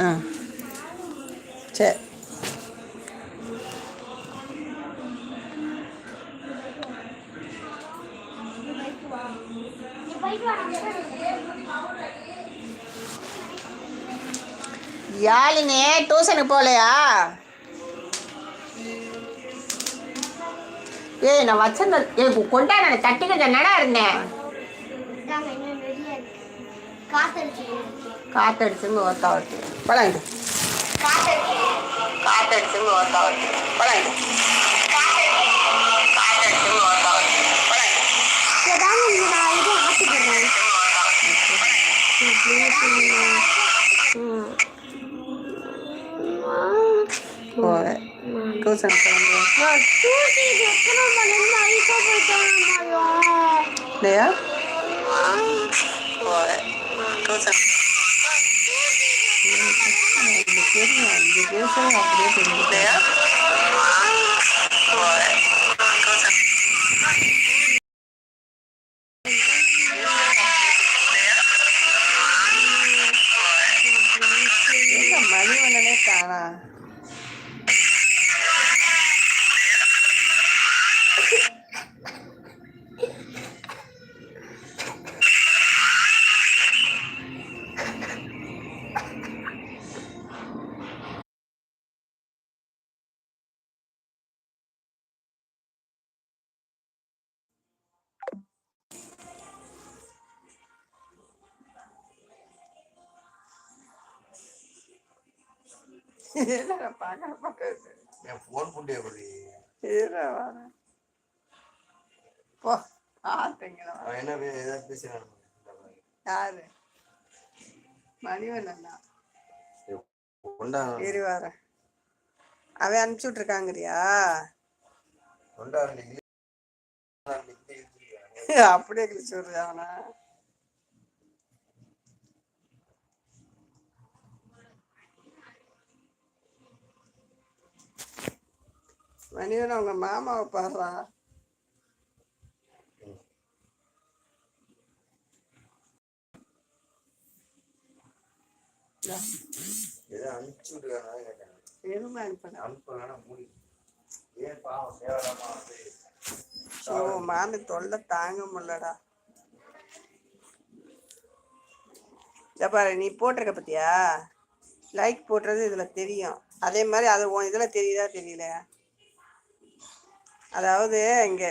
ஆ. சரி யாழினி டியூஷனுக்கு போகலையா? ஏய் நான் வச்சிருந்த ஏய் கொண்டா நான் தட்டிக்கிட்ட நடா இருந்தேன். காத்தடிச்சுங்க ஓத்தா வருது பழங்க காத்தடிச்சுங்க ஓத்தா வருது பழங்க காத்தடிச்சுங்க ஓத்தா வருது பழங்க இதாங்க இங்க நான் இது ஆட்டி போடுறேன். போகிறேன் டியூஷன் கிளம்புறேன் நான் தூக்கி இது எத்தனை மணி நேரம் ஐசா போயிட்டாங்க இல்லையா போகிறேன் Beyaz. என் ஃபோன் புண்டிய வரேன் போ அவன் என்ன ஏதாவது பேசுறான் யாரு? மணிவண்ணன்? தான் கொண்டா. இரு வரேன் அவன் அனுப்பிச்சி ரெண்டு அப்படியே கிழிச்சு விடுறது மணிவன் அவங்க மாமாவை பாடுறா. மாமி தொல்லை தாங்க முடியலடா. பாரு நீ போட்டிருக்க பத்தியா? லைக் போட்டுறது இதில் தெரியும். அதே மாதிரி அது உன் இதில் தெரியுதா தெரியல அதாவது இங்கே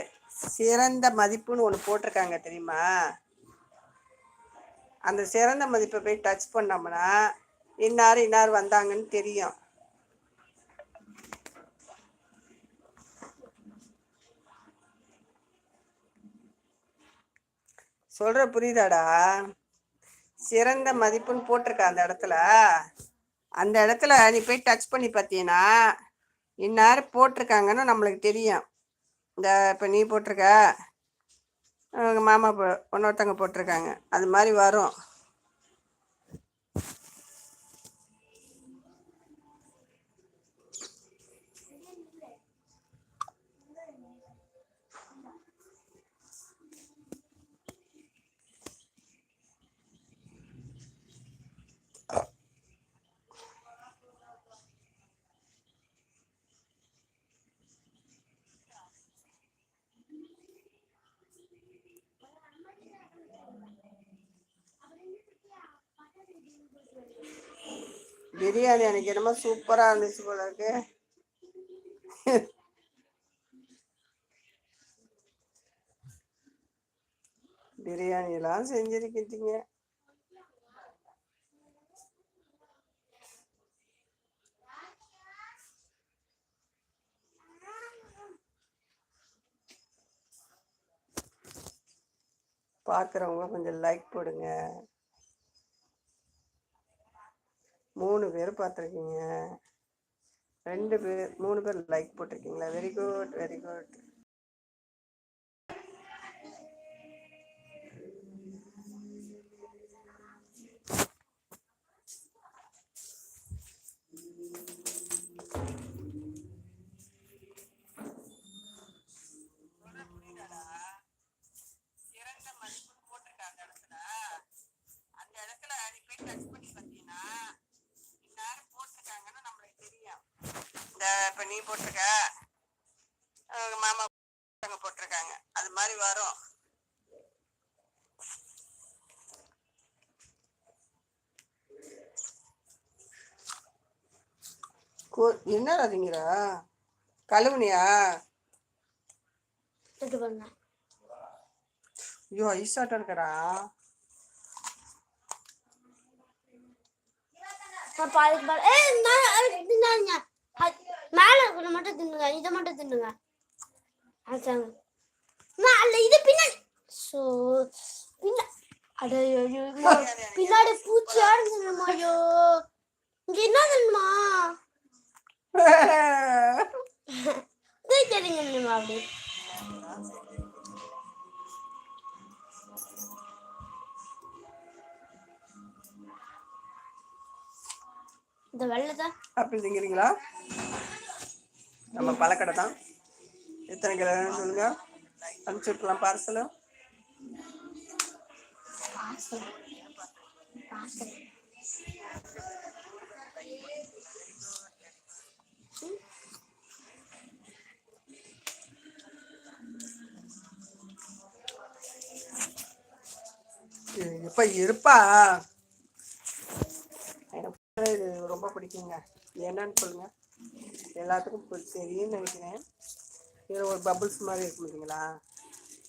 சிறந்த மதிப்புன்னு ஒன்று போட்டிருக்காங்க தெரியுமா? அந்த சிறந்த மதிப்பை போய் டச் பண்ணோம்னா இன்னார் இன்னார் வந்தாங்கன்னு தெரியும். சொல்ற புரியுதாடா? சிறந்த மதிப்புன்னு போட்டிருக்க அந்த இடத்துல. அந்த இடத்துல நீ போய் டச் பண்ணி பார்த்தீங்கன்னா இன்னார் போட்டிருக்காங்கன்னு நம்மளுக்கு தெரியும். இந்த இப்போ நீ போட்டிருக்க மாமா போ இன்னொருத்தவங்க போட்டிருக்காங்க. அது மாதிரி வரும். பிரியாணி அன்னைக்கு என்னமோ சூப்பராக இருந்துச்சு போல இருக்கு. பிரியாணி எல்லாம் செஞ்சிருக்கீங்க பார்க்குறவங்க கொஞ்சம் லைக் போடுங்க. மூணு பேர் பார்த்துருக்கீங்க. ரெண்டு பேர் மூணு பேர் லைக் போட்டிருக்கீங்களா? வெரி குட் வெரி குட் போட்டிருக்க. அவங்க மாமா போட்டிருக்காங்க. அது மாதிரி வரும். கு- என்னடா திங்கிறா கழுவுனியா? ஐயோ ஐசாட்டம் இருக்கடா. நான் பாதிக்கு பாதி ஏய் நான் அது மேல இருக்கிறத மட்டும் தின்னுங்க இதை மட்டும் தின்னுங்க. அல்ல இது பின்னாடி. ஸோ பின்ன அட ஐயோ, ஐயோ, ஐயோ. பின்னாடி பூச்சியா இருந்துமா ஐயோ. இங்க என்ன தெரியுமா தெரியுமா அப்படி. இந்த வெள்ளத்தை அப்படி திங்கிறீங்களா? நம்ம பழக்கடை தான். எத்தனை கிலோ சொல்லுங்க. அனுப்பிச்சு விட்டுலாம் பார்சலு எப்ப இருப்பா? இது ரொம்ப பிடிக்குங்க. என்னன்னு சொல்லுங்க. எல்லாத்துக்கும் தெரியும்னு நினைக்கிறேன். இதில் ஒரு பபுள்ஸ் மாதிரி இருக்கு இல்லைங்களா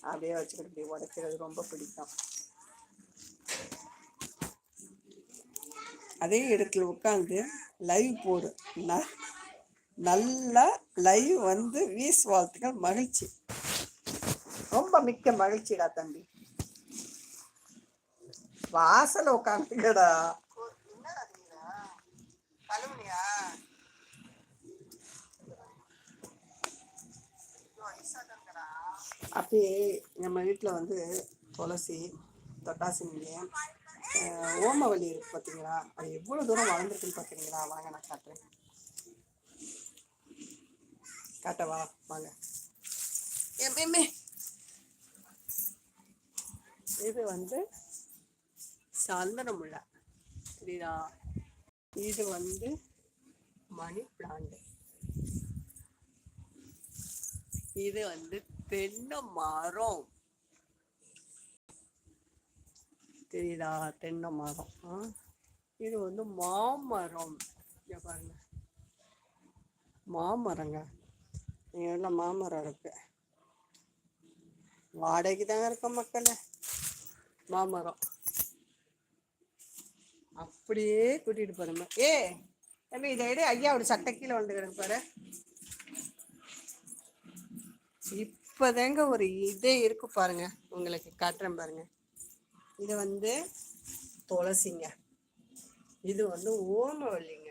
அப்படியே வச்சுக்கிட்டு இப்படி உடைக்கிறது ரொம்ப பிடிக்கும். அதே இடத்துல உட்காந்து லைவ் போடு. ந- நல்லா லைவ் வந்து வீஸ் வாழ்த்துக்கள் மகிழ்ச்சி. ரொம்ப மிக்க மகிழ்ச்சிடா தம்பி. வாசல் உட்காந்துக்கடா. அப்படியே நம்ம வீட்டில் வந்து துளசி தொட்டாசினிங்க ஓமவல்லி இருக்கு பார்த்தீங்களா அது எவ்வளோ தூரம் வளர்ந்துருக்குன்னு பார்க்குறீங்களா வாங்க நான் காட்டுறேன். காட்டவா? வாங்க. எப்பயுமே. இது வந்து சந்தன முல்லை புரியுதா? இது வந்து மணி பிளான்ட். இது வந்து தென்னை மரம். தெரியுதா? தென்னை மரம். ஆ? இது வந்து மாமரம். பாருங்க. மாமரங்க. எங்க மாமரம் இருக்கு. வாடகைக்கு தாங்க இருக்கோம் மக்களே. மாமரம். அப்படியே கூட்டிட்டு போறோம் ஏ தம்பி இதை ஐயா ஐயாவோட சட்டை கீழே வந்து கிடக்கு பாரு இப்போதாங்க ஒரு இதே இருக்கு பாருங்க. உங்களுக்கு காட்டுறேன் பாருங்க. இது வந்து துளசிங்க. இது வந்து ஓமவல்லிங்க.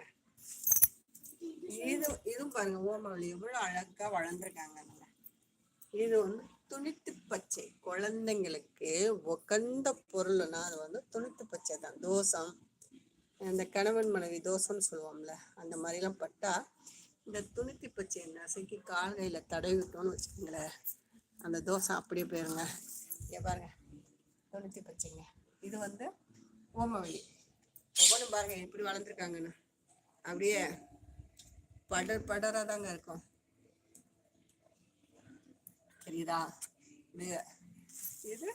இது இதுவும் பாருங்க ஓமவல்லி. எவ்வளோ அழகாக வளர்ந்துருக்காங்க இது வந்து துணித்து பச்சை. குழந்தைங்களுக்கு உகந்த பொருள்னா அது வந்து துணித்து பச்சை தான். தோசம் அந்த கணவன் மனைவி தோசம்னு சொல்லுவோம்ல அந்த மாதிரிலாம் பட்டா இந்த துணித்தி பச்சையை நசுக்கி கால் கையில் தடவி விட்டோம்னு வச்சுக்கோங்களேன். அந்த தோசை அப்படியே போயிருங்க. இங்கே பாருங்க. தொண்ணூற்றி பச்சைங்க இது வந்து ஓமவெளி ஒவ்வொன்றும் பாருங்க எப்படி வளர்ந்துருக்காங்கன்னு. அப்படியே படர் படராக தாங்க இருக்கும். தெரியுதா? இது இது?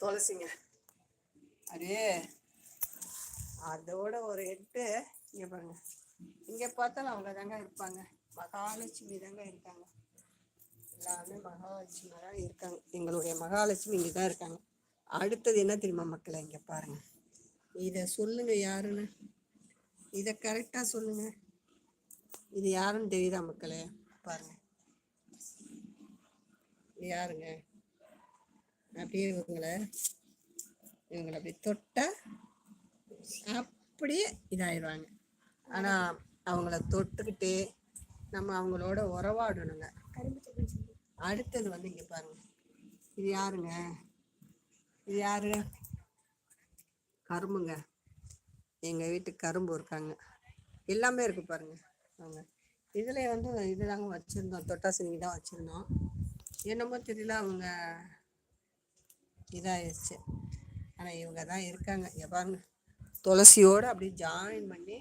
துளசிங்க. அதே அதோட ஒரு எட்டு இங்கே பாருங்க. இங்கே பார்த்தாலும் அவங்க தாங்க இருப்பாங்க. மகாலட்சுமி தாங்க இருக்காங்க. எல்லாமே மகாலட்சுமி தான் இருக்காங்க. எங்களுடைய மகாலட்சுமி இங்கே தான் இருக்காங்க. அடுத்தது என்ன தெரியுமா மக்களை இங்கே பாருங்க. இதை சொல்லுங்க யாருன்னு? இதை கரெக்டாக சொல்லுங்க. இது யாருன்னு தெரியுதா மக்களே? பாருங்க. யாருங்க? அப்படியே இவங்களை இவங்களை அப்படி தொட்டா அப்படியே இதாயிடுவாங்க. ஆனால் அவங்கள தொட்டுக்கிட்டு நம்ம அவங்களோட உறவாடணுங்க. அடுத்தது வந்து இங்க பாருங்க. இது யாருங்க? இது யாரு? கரும்புங்க. எங்க வீட்டுக்கு கரும்பு இருக்காங்க. எல்லாமே இருக்கு பாருங்க. அவங்க இதுல வந்து இதுதாங்க வச்சிருந்தோம். தொட்டாசினிக்கு தான் வச்சிருந்தோம். என்னமோ தெரியல அவங்க இதாயிருச்சு. ஆனால் இவங்க தான் இருக்காங்க. இங்க பாருங்க. துளசியோடு அப்படியே ஜாயின் பண்ணி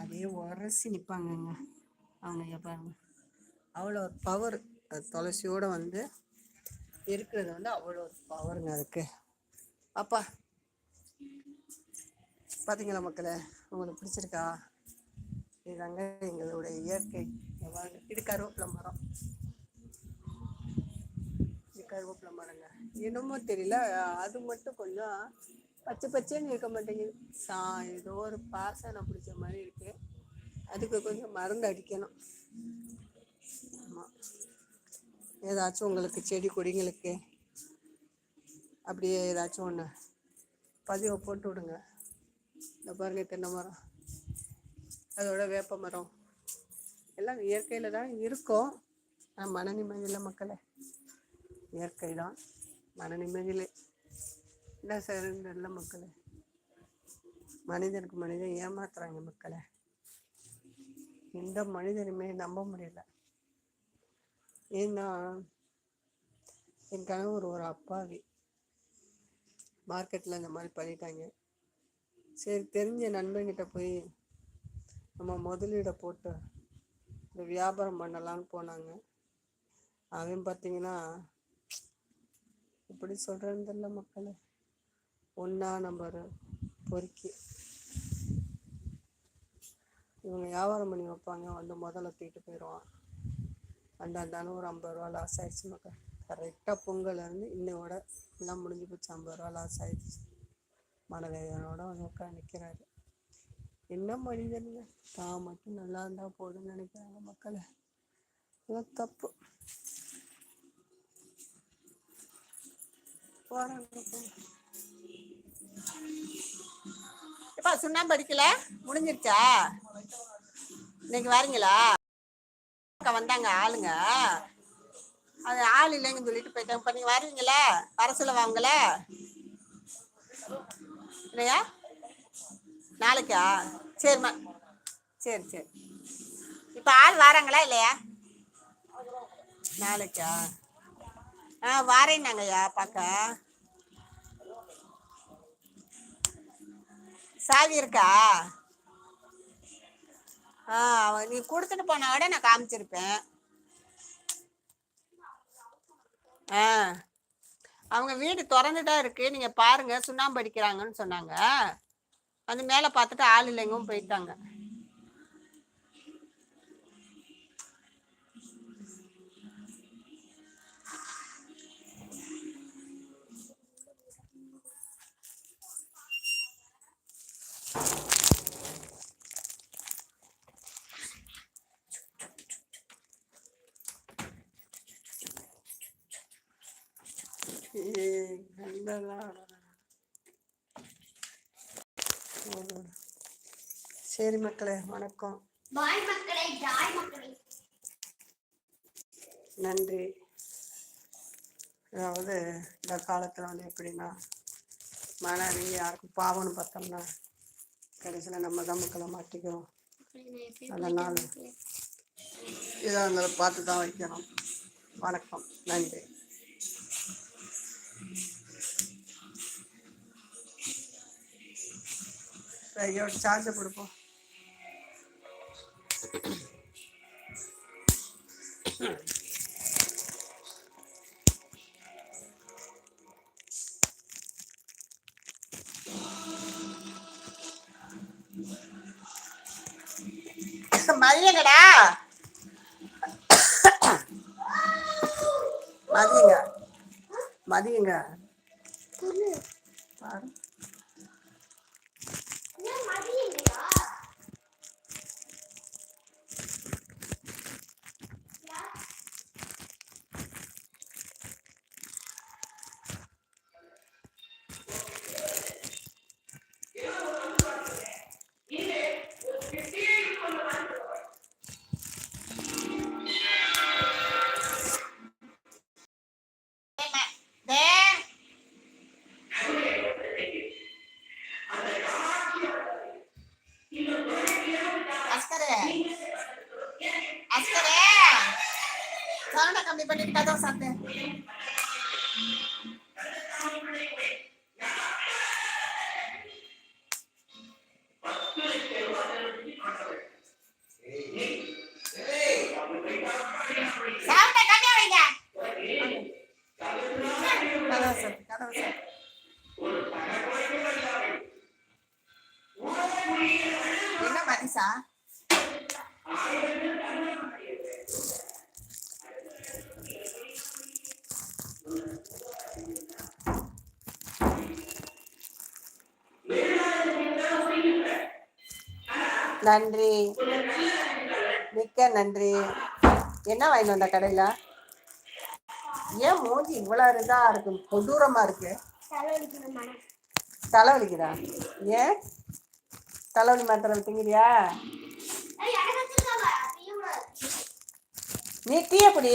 அதே உரசி நிற்பாங்கங்க அவங்க பாருங்க அவ்வளோ ஒரு பவர் துளசியோட வந்து இருக்கிறது வந்து அவ்வளோ ஒரு பவருங்க அதுக்கு. அப்பா பார்த்தீங்களா மக்களே உங்களுக்கு பிடிச்சிருக்கா? இதுதாங்க எங்களுடைய இயற்கை. இது கருவேப்பிலை மரம். இது கருவேப்பிலை மரங்க. என்னமோ தெரியல அது மட்டும் கொஞ்சம் பச்சை பச்சைன்னு இருக்க மாட்டேங்குது. சா ஏதோ ஒரு பாசனை பிடிச்ச மாதிரி இருக்கு. அதுக்கு கொஞ்சம் மருந்து அடிக்கணும். ஆமாம் ஏதாச்சும் உங்களுக்கு செடி கொடிங்களுக்கு அப்படியே ஏதாச்சும் ஒன்று பதிவை போட்டு விடுங்க. இந்த பாருங்க தென்னை மரம். அதோட வேப்ப மரம். எல்லாம் இயற்கையில் தான் இருக்கும். ஆனால் மன நிம்மதியில் மக்களே. இயற்கை தான். மன நிம்மதியிலே. என்ன செய்யறதுல மக்களே. மனிதனுக்கு மனிதன் ஏமாத்துறாங்க மக்களை. எந்த மனிதனுமே நம்ப முடியல. ஏன்னா என் கணவர் ஒரு அப்பாவி. மார்க்கெட்டில் இந்த மாதிரி பண்ணிட்டாங்க. சரி தெரிஞ்ச நண்பன்கிட்ட போய் நம்ம முதலீடை போட்டு இந்த வியாபாரம் பண்ணலான்னு போனாங்க. அவன் பார்த்தீங்கன்னா இப்படி சொல்கிறேன்னு தெரியல மக்களே. ஒன்றா நம்பர் பொறுக்கி. இவங்க வியாபாரம் பண்ணி வைப்பாங்க. வந்து முதல்ல தூக்கிட்டு போயிடுவான் அந்த அந்தாலும் ஒரு ஐம்பது ரூபா லாஸ் ஆயிடுச்சு மக்கள். கரெக்டாக பொங்கல் இருந்து இன்னையோட எல்லாம் முடிஞ்சு போச்சு. ஐம்பது ரூபா லாஸ் ஆகிடுச்சு மனவேதனோட வந்து உட்காந்து நிற்கிறாரு என்ன மனிதனுங்க? தான் மட்டும் நல்லா இருந்தால் போதும்னு நினைக்கிறாங்க மக்களை. இதெல்லாம் தப்பு. போறாங்க எப்பா சுண்ணாம்பு அடிக்கல? முடிஞ்சிருச்சா? இன்னைக்கு வரீங்களா? அக்கா வந்தாங்க ஆளுங்க. அது ஆள் இல்லைங்கன்னு சொல்லிட்டு போயிட்டாங்க. இப்போ நீங்கள் வருவீங்களா? வர சொல்ல வாங்கல இல்லையா நாளைக்கா? சரிம்மா சரி சரி. இப்போ ஆள் வராங்களா இல்லையா? நாளைக்கா? ஆ வாரேன்னாங்கய்யா பார்க்க சாவி இருக்கா? ஆ நீ கொடுத்துட்டு போனா கூட நான் காமிச்சிருப்பேன். ஆ அவங்க வீடு திறந்துட்டா இருக்கு. நீங்க பாருங்க சுண்ணாம்பு அடிக்கிறாங்கன்னு சொன்னாங்க. வந்து மேலே பார்த்துட்டு ஆள் இல்லைங்கவும் போயிட்டாங்க. சரி மக்களே வணக்கம். பாய் மக்களே ஜாய் மக்களே. நன்றி. அதாவது இந்த காலத்தில் வந்து எப்படின்னா மனைவி யாருக்கும் பாவம்னு பார்த்தோம்னா கடைசியில் நம்ம தான் மக்களை மாட்டிக்கிறோம் அதனால இதாக இருந்தாலும் பார்த்து தான் வைக்கணும். வணக்கம். நன்றி. கையோட சார்ஜை கொடுப்போம். மதியங்கடா. மதியங்க. மதியங்க. நன்றி. மிக்க நன்றி. என்ன வாங்கிட்டு வந்த கடையில? ஏன் மூஞ்சி இவ்வளவு இதா இருக்கு? கொடூரமா இருக்கு. தலைவலிக்குதா? ஏன்? தலைவலி மாத்திரை திங்கிறியா? நீ டீய குடி.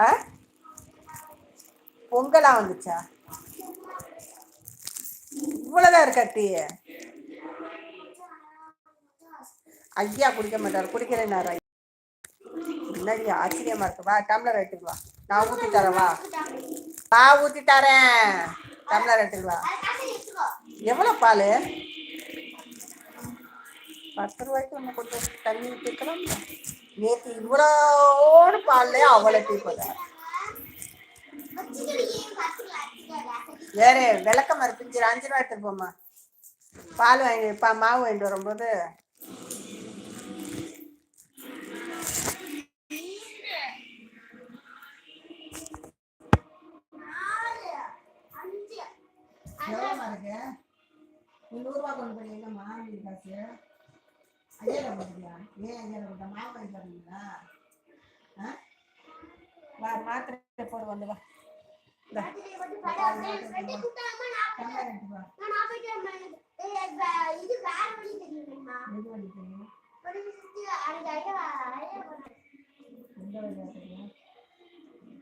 ஆ? பொங்கலா வந்துச்சா? இவ்வளவுதான் இருக்கா டீ ஐயா குடிக்க மாட்டார் குடிக்கிறேன்னாரு ஐயா. என்னடி ஆச்சரியமா இருக்கு. வா டம்ளர் எடுத்துக்கு வா. நான் ஊத்தி தரேன் வா. வா ஊத்தி தரேன். டம்ளர் எடுத்துக்கு வா. எவ்வளவு பால்? பத்து ரூபாய்க்கு நம்ம கொஞ்சம் தண்ணி ஊற்றிக்கலாம் நேற்று இவ்வளோடு பால்ல அவ்வளோ டீ போத வேற விளக்கம் மறுப்பிஞ்சு அஞ்சு ரூபா எடுத்துட்டு போம்மா. பால் வாங்கி பா மாவு வாங்கிட்டு வரும்போது. எவ்வளோமா இருக்கு? நூறுரூவா கொண்டு போய் மாவு நீ காசு? ஐயாயிரம் போட்டுக்கியா ஏன் ஐயாயிரம் போட்டா மாவு வாங்கி தரீங்களா ஆ? வா மாத்திரை போடு வந்து வா.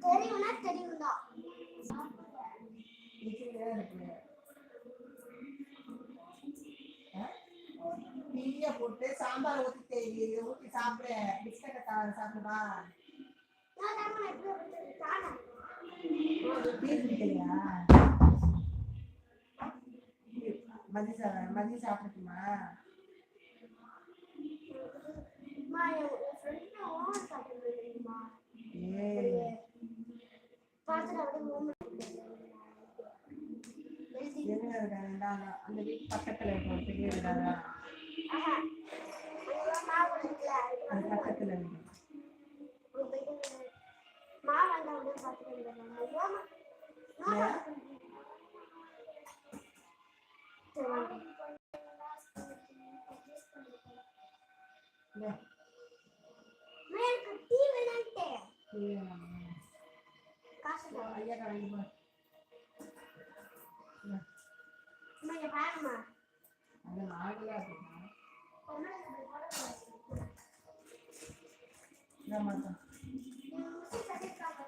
தெரியும்னா தெரியும் தான் இட்லியா இருக்கு டீய போட்டு சாம்பார் ஊத்தி தேடி ஊத்தி சாப்பிடு பிஸ்கட்டை சாப்பிடுவா நான் தான் எப்படி வந்து தானே டீ குடிக்கலையா மதிய சாப்பிட மதியம் சாப்பிட்டுமா எங்க இருக்காங்க அந்த வீட்டு பக்கத்துல இருக்க. ஒரு பெரிய இருக்குல்ல அது பக்கத்துல மாவு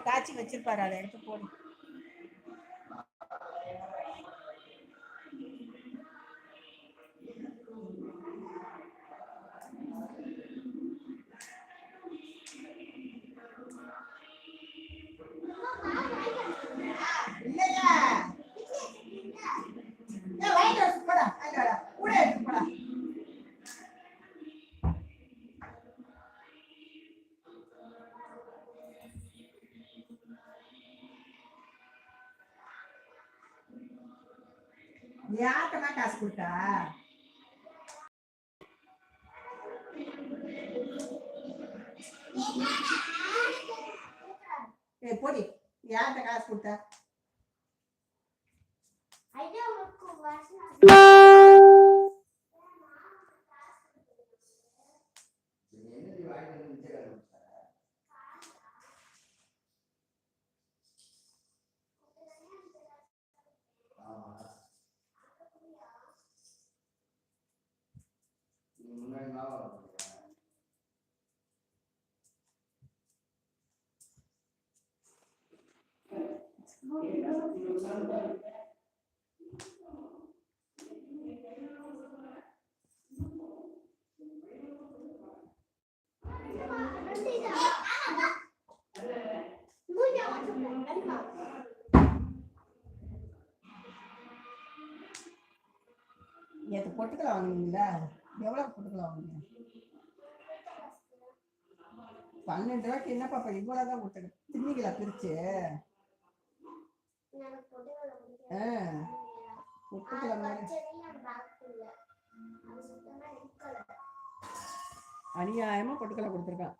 காய்ச்சி வச்சிருப்பாரு அதை எடுத்து போடு. ஏ போடி. யார்கிட்ட காசு கொடுத்தா? ஐயா உனக்கு வாசனை என்னடி வாங்கிட்டு வந்து மிச்சம் காசு கொடுத்தாரா? ஆமா. நீ முன்னாடி ஞாபகம் வச்சுக்கிறியா? மூஞ்ச வந்து கண்ணா நேற்று பொட்டுக்கலை வாங்கினீங்களா? எவ்வளோ பொட்டுக்கலை வாங்குனீங்க? பன்னெண்டு ரூபாய்க்கு என்ன பாப்பா இவ்வளோ தான் கொடுத்துரு பிரிச்சு? அநியாயமா பொட்டுக்கலை கொடுத்துருக்கான்.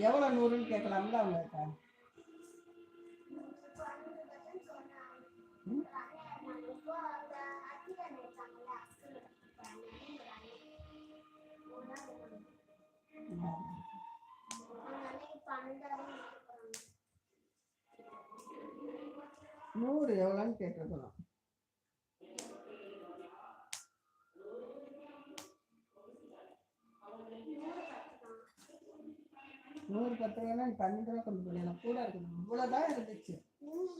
எவ்வளோ நூறுன்னு கேட்கலாம்ல அவங்கள்ட்ட? ம்? இப்போ நூறு எவ்வளோன்னு கேட்டிருக்கணும். நூறு பத்து ரூபாய்னா பன்னெண்டு ரூபா கொண்டு போய் கூட இருக்குது இவ்வளோதான் இருந்துச்சு. நீங்க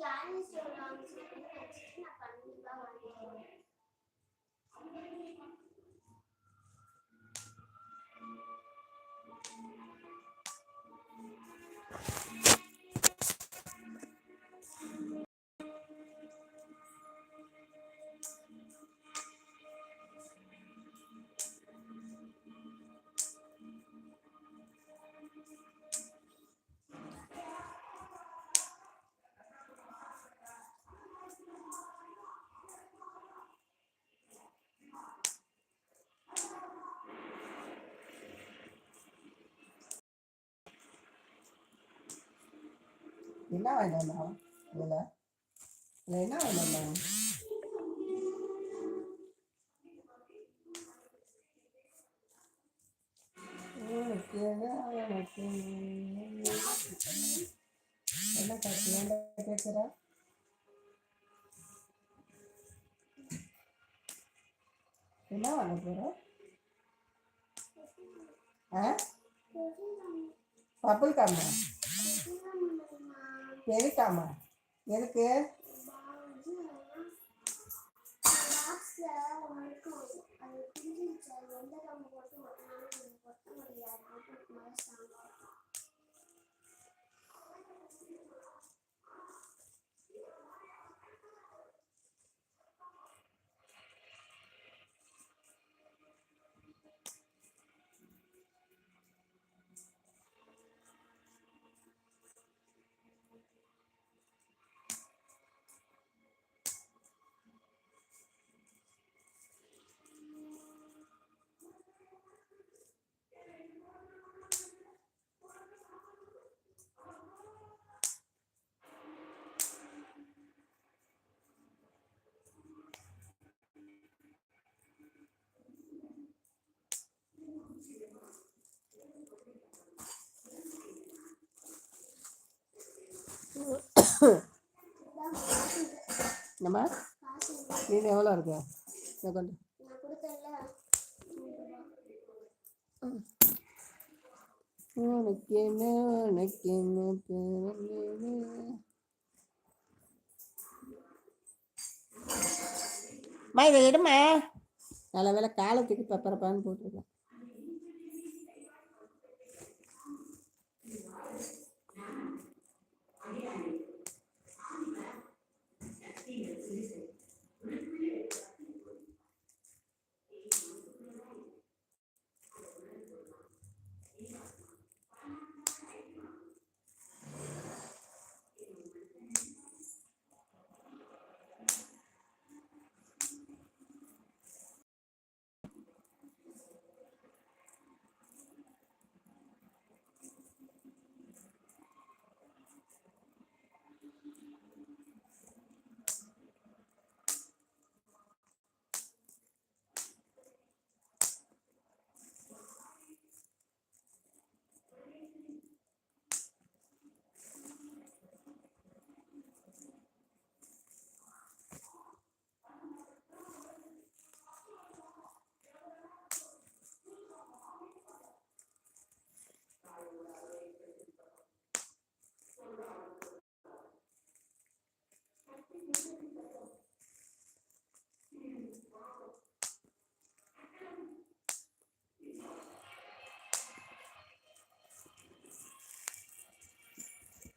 என்ன வேண்டாம் இதில் இதில் என்ன உனக்கு எனக்கு என்ன ஏன்டா கேட்குற என்ன வாங்க போகிற ஆ பப்புள் காமா எதுக்காமா எதுக்கு பாக்ஸ்ல உங்களுக்கு அது பிரிஞ்சிருச்சு அது எந்த கம்பு போட்டு ஒட்டினாலும் கொஞ்சம் கொட்ட முடியாது போட்டு மறைச்சாங்க என்னம்மா நம்ம நீ எவ்வளோ இருக்கு? நான் கொண்டு. உனக்கு என்ன உனக்கு என்ன பிறந்தது? மா இதை எடுமா நல்ல வேலை காலத்துக்கு பெப்பரப்பான்னு போட்டிருக்கேன்.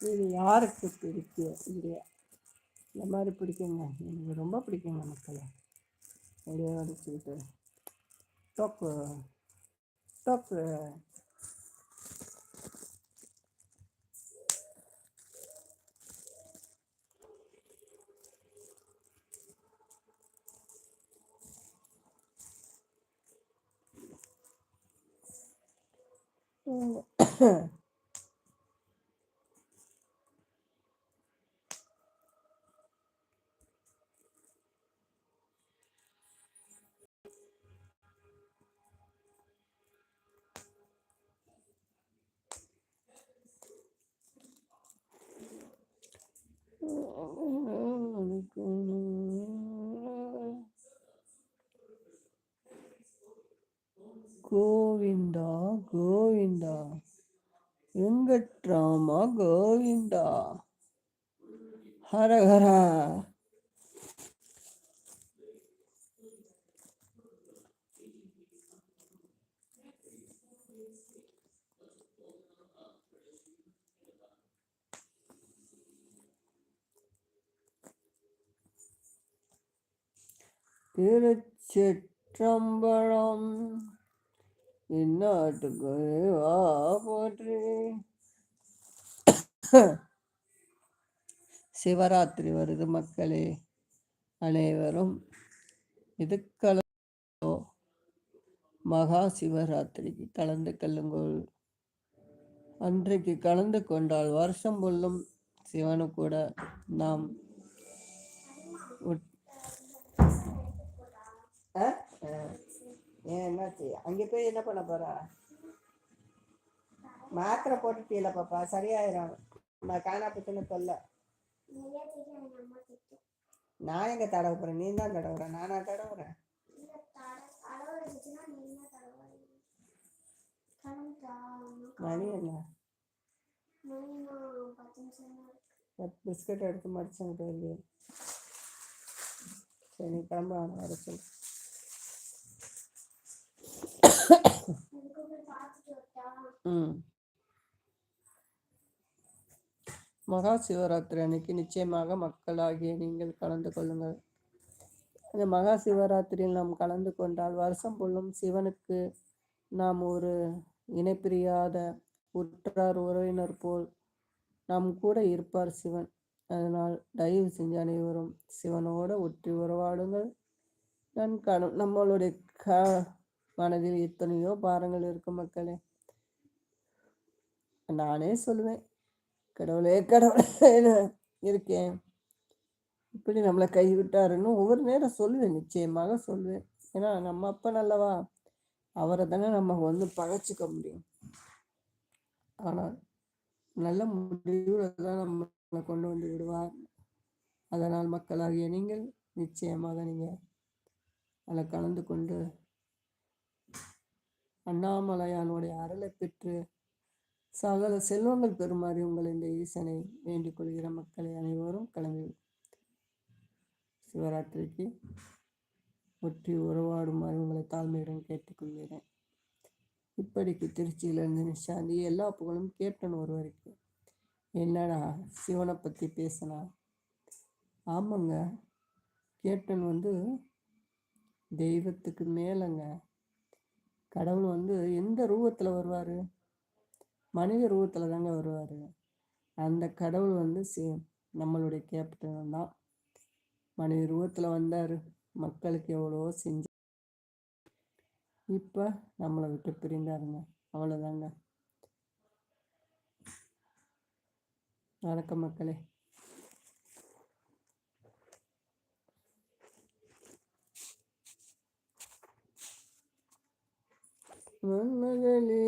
இது யாருக்கு பிடிக்கும் இல்லையா இந்த மாதிரி பிடிக்குங்க. எனக்கு ரொம்ப பிடிக்குங்க மக்களை. அப்படியே அடிச்சுக்கிட்டு டொக்கு டொக்கு கோவிந்தா கோவிந்தா. வெங்கட்ராமா கோவிந்தா. ஹரஹரா திருச்சிற்றம்பலம். இந்நாட்டுக்கு வா போற்றி. சிவராத்திரி வருது மக்களே அனைவரும். இதுக்களோ மகா சிவராத்திரிக்கு கலந்து கொள்ளுங்கள். அன்றைக்கு கலந்து கொண்டால் வருஷம் பொல்லும் சிவனு கூட நாம் உட்- ஆ? ஏன் என்னாச்சு? அங்கே போய் என்ன பண்ண போறா? மாத்திரை போட்டுட்டீல பாப்பா சரியாயிரும். நான் காணா தொல்லை சொல்ல. நான் எங்க தடவை போறேன்? நீ தான் தடவுறேன் நானா தடவுறேன் மணி என்ன? பிஸ்கட் எடுத்து மடிச்சுட்டு சரி நீ கிளம்ப வர சொல்லு அதுக்கு போய் பார்த்துட்டு வரட்டா ம் மகா சிவராத்திரி அன்னைக்கு நிச்சயமாக மக்களாகிய நீங்கள் கலந்து கொள்ளுங்கள். அந்த மகா சிவராத்திரியில் நாம் கலந்து கொண்டால் வருஷம் புல்லும் சிவனுக்கு நாம் ஒரு இணைப்பிரியாத உற்றார் உறவினர் போல் நம் கூட இருப்பார் சிவன். அதனால் தயவு செஞ்சு அனைவரும் சிவனோட ஒற்றி உறவாடுங்கள். நன் கண நம்மளுடைய க மனதில் எத்தனையோ பாரங்கள் இருக்கும் மக்களே. நானே சொல்லுவேன் கடவுளே கடவுளே இருக்கேன். இப்படி நம்மளை கைவிட்டாருன்னு ஒவ்வொரு நேரம் சொல்லுவேன் நிச்சயமாக சொல்லுவேன். ஏன்னா நம்ம அப்பா நல்லவா அவரை தானே நம்ம வந்து பழச்சிக்க முடியும். ஆனால் நல்ல முடிவில் தான் நம்மளை கொண்டு வந்து விடுவார். அதனால் மக்களாகிய நீங்கள் நிச்சயமாக நீங்கள் அதில் கலந்து கொண்டு அண்ணாமலையானுடைய அருளை பெற்று சகல செல்வங்கள் பெறுமாறு உங்கள் இந்த ஈசனை வேண்டிக் கொள்கிற மக்களை அனைவரும் கிளம்பி சிவராத்திரிக்கு ஒற்றி உறவாடுமாறு உங்களை தாழ்மையுடன் கேட்டுக்கொள்கிறேன். இப்படிக்கு திருச்சியிலிருந்து நிஷாந்தி எல்லா புகழும் கேட்டன் ஒருவருக்கு. என்னடா சிவனை பற்றி பேசினா? ஆமாங்க கேட்டன் வந்து தெய்வத்துக்கு மேலங்க. கடவுள் வந்து எந்த ரூபத்தில் வருவார்? மனித ரூபத்தில் தாங்க வருவார். அந்த கடவுள் வந்து சே நம்மளுடைய கேப்டன் தான். மனித ரூபத்தில் வந்தார். மக்களுக்கு எவ்வளோ செஞ்சு. இப்போ நம்மளை விட்டு பிரிந்தாருங்க. அவ்வளோதாங்க வணக்கம் மக்களே. மன்மகளே